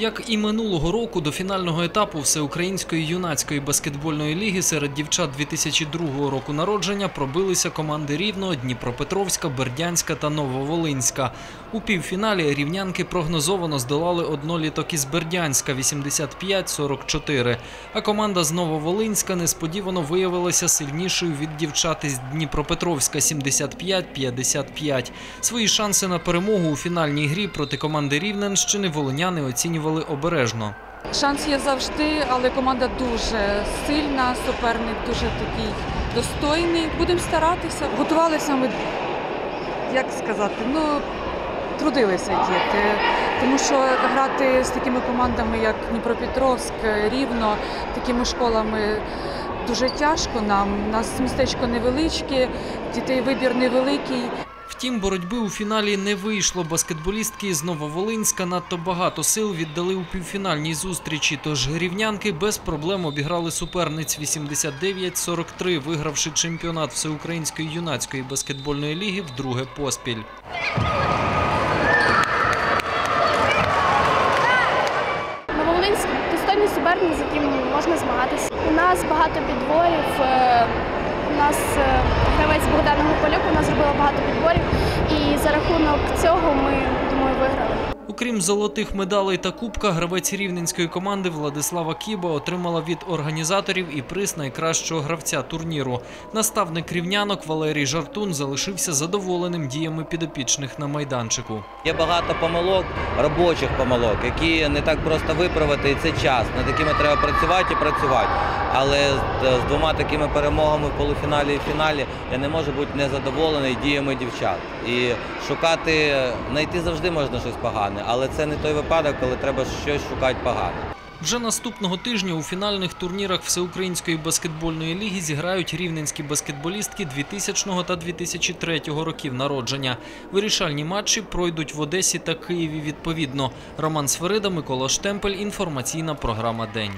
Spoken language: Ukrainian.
Як і минулого року, до фінального етапу Всеукраїнської юнацької баскетбольної ліги серед дівчат 2002 року народження пробилися команди Рівного, Дніпропетровська, Бердянська та Нововолинська. У півфіналі рівнянки прогнозовано здолали одноліток із Бердянська 85-44. А команда з Нововолинська несподівано виявилася сильнішою від дівчат із Дніпропетровська 75-55. Свої шанси на перемогу у фінальній грі проти команди Рівненщини волиняни оцінювали обережно. Шанс є завжди, але команда дуже сильна, суперник дуже такий достойний. Будемо старатися. Готувалися ми, як сказати, ну трудилися діти. Тому що грати з такими командами, як Дніпропетровськ, Рівно, такими школами дуже тяжко нам. У нас містечко невеличке, дітей вибір невеликий. Втім, боротьби у фіналі не вийшло. Баскетболістки з Нововолинська надто багато сил віддали у півфінальній зустрічі. Тож рівнянки без проблем обіграли суперниць 89-43, вигравши чемпіонат Всеукраїнської юнацької баскетбольної ліги вдруге поспіль. Нововолинськ достойний суперник, з яким можна змагатися. У нас багато підборів. е, У нас е, гравець вона зробила багато підборів, і за рахунок цього ми думаю виграли. Окрім золотих медалей та кубка, гравець рівненської команди Владислава Кіба отримала від організаторів і приз найкращого гравця турніру. Наставник рівнянок Валерій Жартун залишився задоволеним діями підопічних на майданчику. Є багато помилок, робочих помилок, які не так просто виправити, і це час. Над якими треба працювати і працювати. Але з, двома такими перемогами в полуфіналі і фіналі я не можу бути незадоволений діями дівчат. І шукати, знайти завжди можна щось погане, але це не той випадок, коли треба щось шукати погане. Вже наступного тижня у фінальних турнірах Всеукраїнської баскетбольної ліги зіграють рівненські баскетболістки 2000 та 2003 років народження. Вирішальні матчі пройдуть в Одесі та Києві відповідно. Роман Сверида, Микола Штемпель. Інформаційна програма День.